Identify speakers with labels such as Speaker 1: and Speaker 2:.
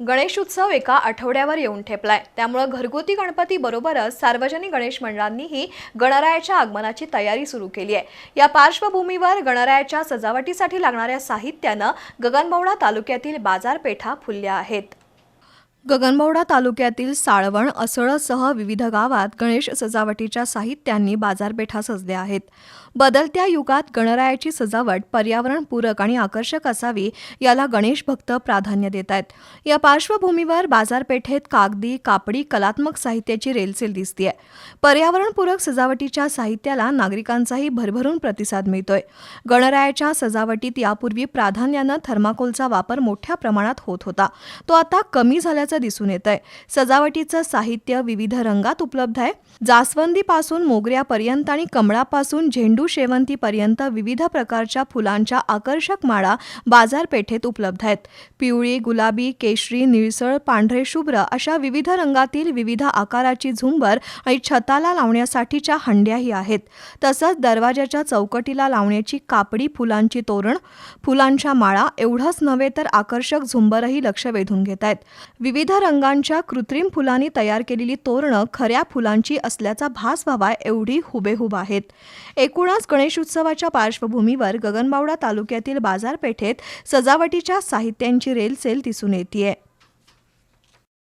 Speaker 1: गणेश उत्सव एका आठवड्यावर येऊन ठेपलाय. त्यामुळं घरगुती गणपती बरोबरच सार्वजनिक गणेश मंडळांनीही गणरायाच्या आगमनाची तयारी सुरू केली आहे. या पार्श्वभूमीवर गणरायाच्या सजावटीसाठी लागणाऱ्या साहित्यानं गगनबावडा तालुक्यातील बाजारपेठा फुलल्या आहेत. गगनबावडा तालुक्यातील साळवण असळसह विविध गावात गणेश सजावटीच्या साहित्यांनी बाजारपेठा सजल्या आहेत. बदलत्या युगात गणरायाची सजावट पर्यावरणपूरक आणि आकर्षक असावी याला गणेश भक्त प्राधान्य देत आहेत. या पार्श्वभूमीवर बाजारपेठेत कागदी कापडी कलात्मक साहित्याची रेलचेल दिसतीय. पर्यावरणपूरक सजावटीच्या साहित्याला नागरिकांचाही भरभरून प्रतिसाद मिळतोय. गणरायाच्या सजावटीत यापूर्वी प्राधान्यानं थर्माकोलचा वापर मोठ्या प्रमाणात होत होता. तो आता कमी झाल्याचं दिसून येत आहे. सजावटीचं साहित्य विविध रंगात उपलब्ध आहे. जास्वंदीपासून मोगऱ्यापर्यंत आणि कमळापासून झेंडू शेवंतीपर्यंत विविध प्रकारच्या फुलांच्या आकर्षक माळा बाजारपेठेत उपलब्ध आहेत. पिवळी गुलाबी केशरी निळसळ पांढरे शुभ्र अशा विविध रंगातील विविध आकाराची झुंबर आणि छताला लावण्यासाठीच्या हंड्याही आहेत. तसंच दरवाजाच्या चौकटीला लावण्याची कापडी फुलांची तोरण फुलांच्या माळा एवढंच नव्हे तर आकर्षक झुंबरही लक्ष वेधून घेत आहेत. विविध रंगांच्या कृत्रिम फुलांनी तयार केलेली तोरणं खऱ्या फुलांची असल्याचा भास व्हावा एवढी हुबेहूब आहेत. एकूणच गणेशोत्सवाच्या पार्श्वभूमीवर गगनबावडा तालुक्यातील बाजारपेठेत सजावटीच्या साहित्यांची रेलसेल दिसून येते